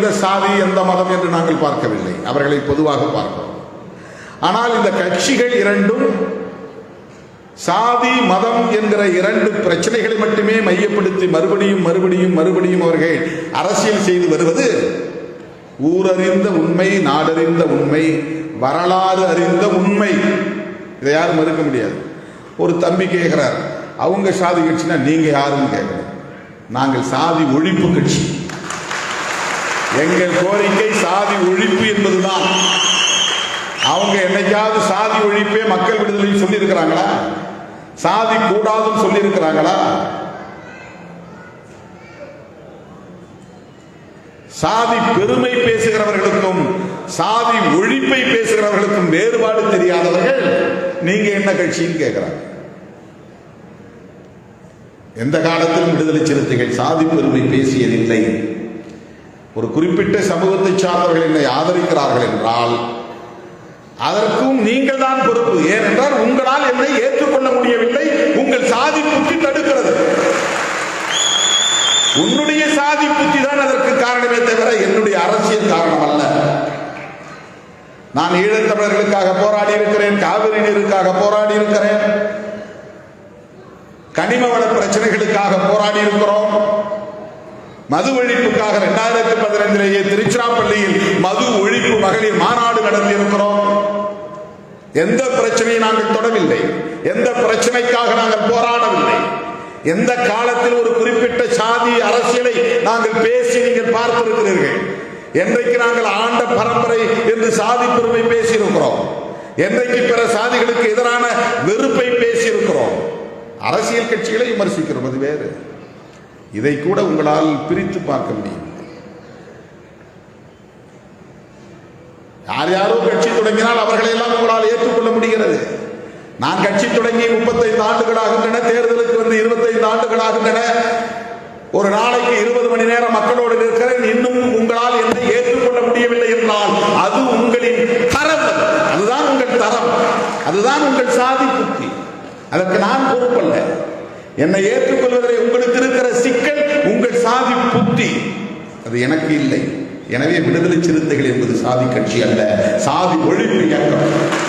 எந்த சாதி எந்த மதம் என்று நாங்கள் பார்க்கவில்லை. அவர்களை பொதுவாக பார்க்கிறோம். ஆனால் இந்த கட்சிகள் இரண்டும் சாதி மதம் என்கிற இரண்டு பிரச்சனைகளை மட்டுமே மையப்படுத்தி மறுபடியும் மறுபடியும் மறுபடியும் அவர்கள் அரசியல் செய்து வருவது ஊரறிந்த உண்மை நாடறிந்த உண்மை வரலாறு அறிந்த உண்மை. இதை யாரும் மறுக்க முடியாது. ஒரு தம்பி கேட்கிறார் அவங்க சாதி கட்சினா நீங்க யாருன்னு கேட்கணும் நாங்கள் சாதி ஒழிப்பு கட்சி. எங்கள் கோரிக்கை சாதி ஒழிப்பு என்பதுதான். அவங்க என்னைக்காவது சாதி ஒழிப்பே மக்கள் விடுதலை சொல்லி இருக்கிறாங்களா சாதி கூடாதுன்னு சொல்லி இருக்கிறாங்களா சாதி பெருமை பேசுகிறவர்களுக்கும் சாதி ஒழிப்பை பேசுகிறவர்களுக்கும் வேறுபாடு தெரியாதவர்கள் நீங்க என்ன கட்சின்னு கேட்கிறாங்க எந்த காலத்திலும் விடுதலை சிறுத்தைகள் சாதி பெருமை பேசியதில்லை. ஒரு குறிப்பிட்ட சமூகத்தை சார்ந்தவர்கள் என்னை ஆதரிக்கிறார்கள் என்றால் அதற்கும் நீங்கள் தான் பொறுப்பு. ஏனென்றால் உங்களால் என்னை ஏற்றுக்கொள்ள முடியவில்லை. உங்கள் சாதி புத்தி தடுக்கிறது. உன்னுடைய சாதி புத்தி தான் அதற்கு காரணமே தவிர என்னுடைய அரசியல் காரணம் அல்ல. நான் ஈழத்தமிழர்களுக்காக போராடி இருக்கிறேன் காவிரி நீருக்காக போராடி இருக்கிறேன் கனிம வள பிரச்சனைகளுக்காக போராடி இருக்கிறோம் மது ஒழிப்புக்காக இரண்டாயிரத்தி பதினைந்திலேயே திருச்சிராப்பள்ளியில் மது ஒழிப்பு மகளிர் மாநாடு நடத்தியிருக்கிறோம் எந்த பிரச்சனையை நாங்கள் தொடவில்லை. எந்த பிரச்சனைக்காக நாங்கள் போராடவில்லை. எந்த காலத்தில் ஒரு குறிப்பிட்ட சாதி அரசியலை நாங்கள் பேசி நீங்கள் பார்த்திருக்கிறீர்கள். என்றைக்கு நாங்கள் ஆண்ட பரம்பரை என்று சாதி பெருமை பேசியிருக்கிறோம். என்றைக்கு பிற சாதிகளுக்கு எதிரான வெறுப்பை பேசியிருக்கிறோம். அரசியல் கட்சிகளை விமர்சிக்கிறோம். அது வேறு. இதை கூட உங்களால் பிரித்து பார்க்க முடியும். யார் யாரோ கட்சி தொடங்கினால் அவர்களை எல்லாம் உங்களால் ஏற்றுக்கொள்ள முடிகிறது. நான் கட்சி தொடங்கி முப்பத்தைந்து ஆண்டுகள் ஆகின்றன தேர்தலுக்கு வந்து இருபத்தைந்து ஆண்டுகள் ஆகின்றன ஒரு நாளைக்கு இருபது மணி நேரம் மக்களோடு இருக்கிறேன் இன்னும் உங்களால் என்னை ஏற்றுக்கொள்ள முடியவில்லை என்றால் அது உங்களின் தரம். அதுதான் உங்கள் தரம். அதுதான் உங்கள் சாதி புத்தி. அதற்கு நான் என்னை ஏற்றுக்கொள்வதில் உங்களுக்கு இருக்கிற சிக்கல் உங்கள் சாதி புத்தி. அது எனக்கு இல்லை. எனவே விடுதலை சிறுத்தைகள் என்பது சாதி கட்சி அல்ல சாதி ஒழிப்பு இயக்கம்.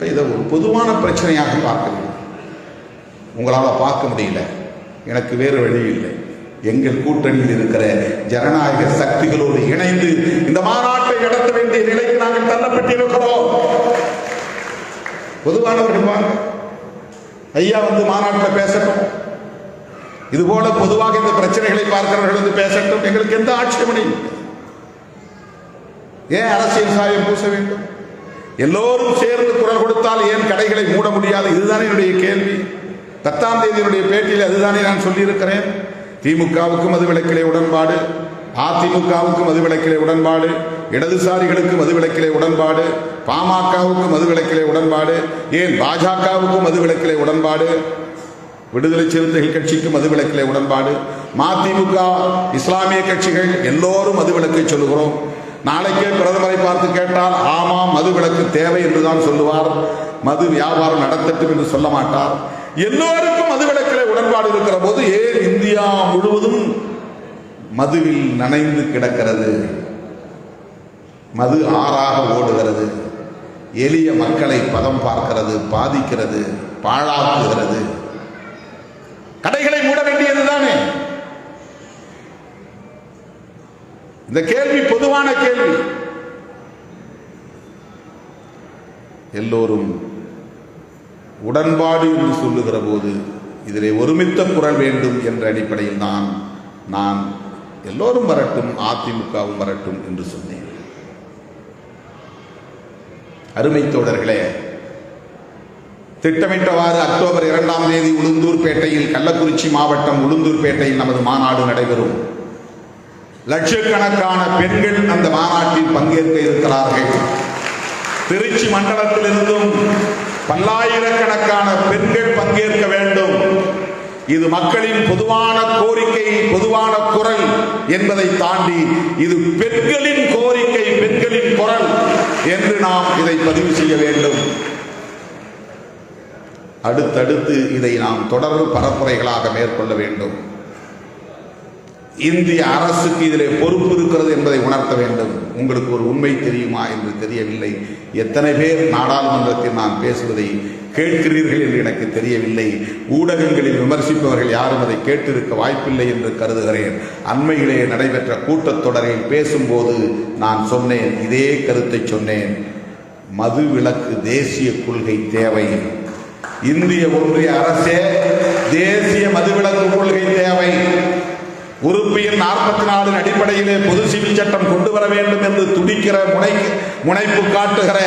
இதை ஒரு பொதுவான பிரச்சனையாக பார்க்கணும். உங்களால் பார்க்க முடியல. எனக்கு வேறு வழி இல்லை. எங்கள் கூட்டணியில் இருக்கிற ஜனநாயக சக்திகளோடு இணைந்து இந்த மாநாட்டை நடத்த வேண்டிய நிலைக்கு நாங்கள் தள்ளப்பட்டிருக்கிறோம். பொதுவானவர்கள் வாங்க ஐயா வந்து மாநாட்டில் பேசட்டும். இது போல பொதுவாக இந்த பிரச்சனைகளை பார்க்கிறவர்கள் வந்து பேசட்டும். எங்களுக்கு எந்த ஆட்சேபனையும் ஏன் அரசியல் சாயம் பூச வேண்டும்? எல்லோரும் சேர்ந்து குரல் கொடுத்தால் ஏன் கடைகளை மூட முடியாது? இதுதானே என்னுடைய கேள்வி. பத்தாம் தேதியினுடைய பேட்டியில் அதுதானே நான் சொல்லியிருக்கிறேன். திமுகவுக்கும் மது விளக்கிலே உடன்பாடு. அதிமுகவுக்கும் மது விளக்கிலே உடன்பாடு. இடதுசாரிகளுக்கு மதுவிலக்கிலே உடன்பாடு பாமகவுக்கு மதுவிலக்கிலே உடன்பாடு ஏன் பாஜகவுக்கும் மதுவிலக்கிலே உடன்பாடு? விடுதலை சிறுத்தைகள் கட்சிக்கு மதுவிலக்கிலே உடன்பாடு. மதிமுக இஸ்லாமிய கட்சிகள் எல்லோரும் மதுவிலக்கை சொல்லுகிறோம். நாளைக்கே பிரதமரை பார்த்து கேட்டால் ஆமாம் மது விலக்கு தேவை என்றுதான் சொல்லுவார். மது வியாபாரம் நடத்தட்டும் என்று சொல்ல மாட்டார். எல்லோருக்கும் மதுவிலக்கிலே உடன்பாடு இருக்கிற போது ஏன் இந்தியா முழுவதும் மதுவில் நனைந்து கிடக்கிறது? மது ஆறாக ஓடுகிறது. எளிய மக்களை பதம் பார்க்கிறது பாதிக்கிறது பாழாக்குகிறது. கடைகளை மூட வேண்டியது தானே இந்த கேள்வி பொதுவான கேள்வி. எல்லோரும் உடன்பாடு என்று சொல்லுகிற போது இதிலே ஒருமித்த குரல் வேண்டும் என்ற அடிப்படையில் தான் நான் எல்லோரும் வரட்டும் அதிமுகவும் வரட்டும் என்று சொன்னேன். அருமை தோழர்களே திட்டமிட்டவாறு அக்டோபர் இரண்டாம் தேதி உளுந்தூர்பேட்டையில் கள்ளக்குறிச்சி மாவட்டம் உளுந்தூர்பேட்டையில் நமது மாநாடு நடைபெறும். லட்சக்கணக்கான பெண்கள் அந்த மாநாட்டில் பங்கேற்க இருக்கிறார்கள். திருச்சி மண்டலத்திலிருந்தும் பல்லாயிரக்கணக்கான பெண்கள் பங்கேற்க வேண்டும். இது மக்களின் பொதுவான கோரிக்கை பொதுவான குரல் என்பதை தாண்டி இது பெண்களின் கோரிக்கை பெண்களின் குரல் என்று நாம் இதை பதிவு செய்ய வேண்டும். அடுத்தடுத்து இதை நாம் தொடர் பரப்புரைகளாக மேற்கொள்ள வேண்டும். இந்திய அரசுக்கு இதிலே பொறுப்பு இருக்கிறது என்பதை உணர்த்த வேண்டும். உங்களுக்கு ஒரு உண்மை தெரியுமா என்று தெரியவில்லை. எத்தனை பேர் நாடாளுமன்றத்தில் நான் பேசுவதை கேட்கிறீர்கள் என்று எனக்கு தெரியவில்லை. ஊடகங்களில் விமர்சிப்பவர்கள் யாரும் அதை கேட்டிருக்க வாய்ப்பில்லை என்று கருதுகிறேன். அண்மையிலே நடைபெற்ற கூட்டத்தொடரில் பேசும்போது நான் சொன்னேன். இதே கருத்தை சொன்னேன். மது விலக்கு தேசிய கொள்கை தேவை. இந்திய ஒன்றிய அரசே தேசிய மதுவிலக்கு கொள்கை தேவை. உறுப்பு எண் நாற்பத்தி நாலின் அடிப்படையிலே பொது சிவில் சட்டம் கொண்டு வர வேண்டும் என்று துடிக்கிற முனை முனைப்பு காட்டுகிற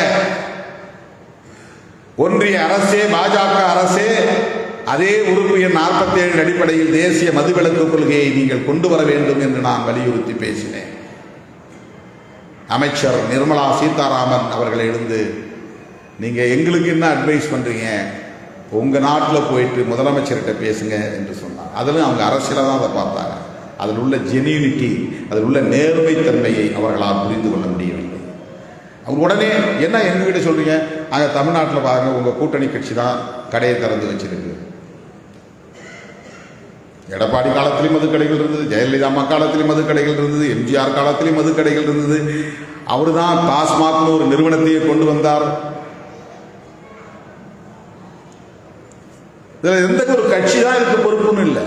ஒன்றிய அரசே பாஜக அரசே அதே உறுப்பு எண் நாற்பத்தி ஏழின் அடிப்படையில் தேசிய மதுவிலக்கு கொள்கையை நீங்கள் கொண்டு வர வேண்டும் என்று நான் வலியுறுத்தி பேசினேன். அமைச்சர் நிர்மலா சீதாராமன் அவர்கள் எழுந்து நீங்க எங்களுக்கு என்ன அட்வைஸ் பண்றீங்க? உங்க நாட்டில் போயிட்டு முதலமைச்சர்கிட்ட பேசுங்க என்று சொன்னார். அதிலும் அவங்க அரசியல தான் அதை பார்த்தாங்க. அதில் உள்ள ஜெனியூனிட்டி அதில் உள்ள நேர்மைத்தன்மையை அவர்களால் புரிந்து கொள்ள முடியவில்லை. அவங்க உடனே என்ன எங்ககிட்ட சொல்கிறீங்க அங்கே தமிழ்நாட்டில் பாருங்க உங்கள் கூட்டணி கட்சி தான் கடையை திறந்து வச்சிருக்கு. எடப்பாடி காலத்திலும் மதுக்கடைகள் இருந்தது ஜெயலலிதா அம்மா காலத்திலும் மதுக்கடைகள் இருந்தது எம்ஜிஆர் காலத்திலும் மதுக்கடைகள் இருந்தது. அவர் தான் டாஸ்மாக்னு ஒரு நிறுவனத்தையே கொண்டு வந்தார். இதில் எந்த ஒரு கட்சி தான் இதுக்கு பொறுப்புன்னு இல்லை.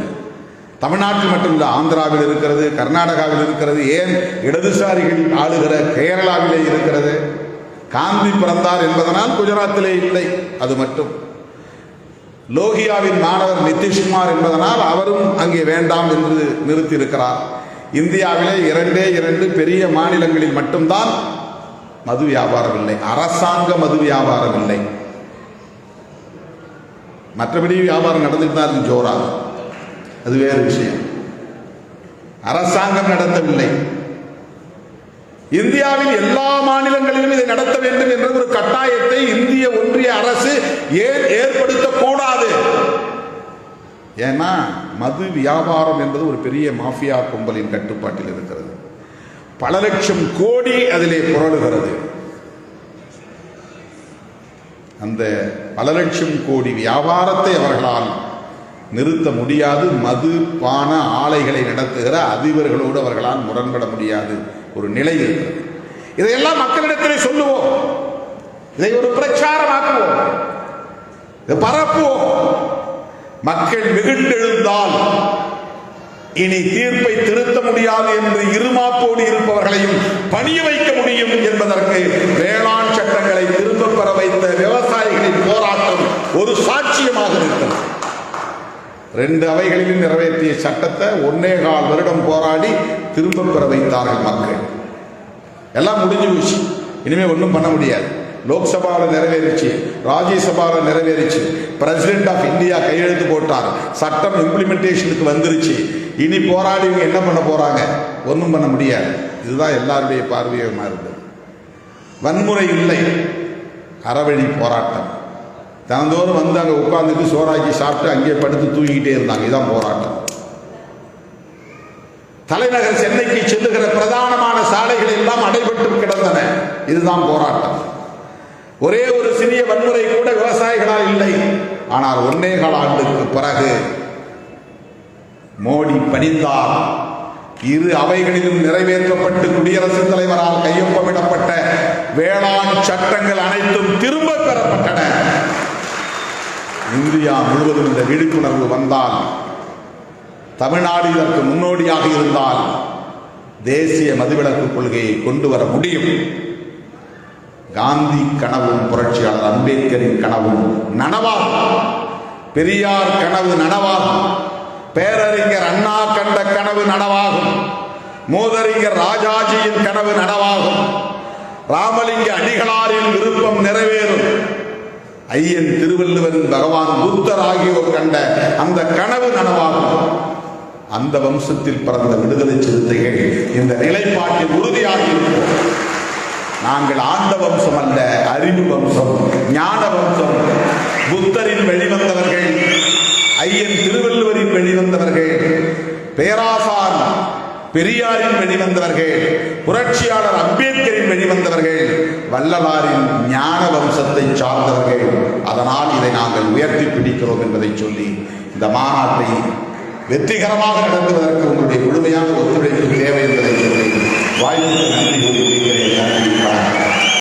தமிழ்நாட்டில் மட்டும் ஆந்திராவில் இருக்கிறது கர்நாடகாவில் இருக்கிறது ஏன் இடதுசாரிகள் ஆளுகிற கேரளாவிலே இருக்கிறது? காந்தி பிறந்தார் என்பதனால் குஜராத்திலே இல்லை அது மட்டும். லோகியாவின் மாணவர் நிதிஷ்குமார் என்பதனால் அவரும் அங்கே வேண்டாம் என்று நிறுத்தி இருக்கிறார் இந்தியாவிலே இரண்டே இரண்டு பெரிய மாநிலங்களில் மட்டும்தான் மது வியாபாரம் இல்லை அரசாங்க மது வியாபாரம் இல்லை. மற்றபடி வியாபாரம் நடந்துட்டு தான் இருக்கு ஜோரா அது வேறு விஷயம். அரசாங்கம் நடத்தவில்லை. இந்தியாவில் எல்லா மாநிலங்களிலும் இதை நடத்த வேண்டும் என்ற ஒரு கட்டாயத்தை இந்திய ஒன்றிய அரசு ஏன் ஏற்படுத்தக்கூடாது? ஏன்னா மது வியாபாரம் என்பது ஒரு பெரிய மாஃபியா கும்பலின் கட்டுப்பாட்டில் இருக்கிறது. பல லட்சம் கோடி அதிலே புரளுகிறது. அந்த பல லட்சம் கோடி வியாபாரத்தை அவர்களால் நிறுத்த முடியாது. மது பான ஆலைகளை நடத்துகிற அதிபர்களோடு அவர்களால் முரண்பட முடியாது. ஒரு நிலை இருக்கிறது. இதையெல்லாம் மக்களிடத்திலே சொல்லுவோம். இதை ஒரு பிரச்சாரமாக்குவோம். இதை பரப்புவோம். மக்கள் மிகுண்டெழுந்தால் இனி தீர்ப்பை திருத்த முடியாது என்று இருமாப்போடு இருப்பவர்களையும் பணிய வைக்க முடியும் என்பதற்கு வேளாண் சட்டங்களை திரும்ப பெற வைத்த விவசாயிகளின் போராட்டம் ஒரு சாட்சியமாக இருக்கிறது ரெண்டு அவைகளிலும் நிறைவேற்றிய சட்டத்தை ஒன்னே கால் வருடம் போராடி திரும்ப பெற வைத்தார்கள் மக்கள். எல்லாம் முடிஞ்சு போச்சு. இனிமேல் ஒன்றும் பண்ண முடியாது. லோக்சபாவில் நிறைவேறிச்சு. ராஜ்யசபாவில் நிறைவேறிச்சு. பிரசிடென்ட் ஆஃப் இந்தியா கையெழுத்து போட்டார். சட்டம் இம்ப்ளிமெண்டேஷனுக்கு வந்துருச்சு. இனி போராடி இவங்க என்ன பண்ண போகிறாங்க ஒன்றும் பண்ண முடியாது. இதுதான் எல்லாருடைய பார்வையுமா இருந்தது வன்முறை இல்லை. அறவழி போராட்டம். தினந்தோறும் வந்து அங்கே உட்காந்துட்டு சோறாக்கி சாப்பிட்டு அங்கேயே படுத்து தூங்கிக்கிட்டே இருந்தாங்க. இதுதான் போராட்டம். தலைநகர் சென்னைக்கு செல்லுகிற பிரதானமான சாலைகள் எல்லாம் அடைபட்டு கிடந்தன. இதுதான் போராட்டம். ஒரே ஒரு சிறிய வன்முறை கூட விவசாயிகளால் இல்லை. ஆனால் ஒன்னே கால ஆண்டுக்கு பிறகு மோடி பணிந்தார். இரு அவைகளிலும் நிறைவேற்றப்பட்டு குடியரசுத் தலைவரால் கையொப்பமிடப்பட்ட வேளாண் சட்டங்கள் அனைத்தும் திரும்ப பெறப்பட்டன. இந்தியா முழுவதும் இந்த விழிப்புணர்வு வந்தால் தமிழ்நாடு இதற்கு முன்னோடியாக இருந்தால் தேசிய மதுவிலக்கு கொள்கையை கொண்டு வர முடியும். காந்தி கனவும் புரட்சியாளர் அம்பேத்கரின் கனவும் நனவாகும். பெரியார் கனவு நனவாகும். பேரறிஞர் அண்ணா கண்ட கனவு நனவாகும். மூதறிஞர் ராஜாஜியின் கனவு நனவாகும். ராமலிங்க அடிகளாரின் விருப்பம் நிறைவேறும். ஐயன் திருவள்ளுவன் பகவான் புத்தர் ஆகியோர் கண்ட அந்த கனவு நனவாகும். அந்த வம்சத்தில் பிறந்த விடுதலை சிறுத்தைகள் இந்த நிலைப்பாட்டில் உறுதியாக நாங்கள் ஆண்ட வம்சம் அல்ல அறிவு வம்சம் ஞான வம்சம். புத்தரின் வெளிவந்தவர்கள் ஐயன் திருவள்ளுவரின் வெளிவந்தவர்கள் பேராசான் பெரியாரின் வெளிவந்தவர்கள் புரட்சியாளர் அம்பேத்கரின் வெளிவந்தவர்கள் வல்லவாரின் ஞான வம்சத்தை சார்ந்தவர்கள் அதனால் இதை நாங்கள் உயர்த்தி பிடிக்கிறோம் என்பதை சொல்லி இந்த மாநாட்டை வெற்றிகரமாக நடத்துவதற்கு உங்களுடைய முழுமையான ஒத்துழைப்பு தேவை என்பதை சொல்லி வாய்ப்புக்கு நன்றி கூறி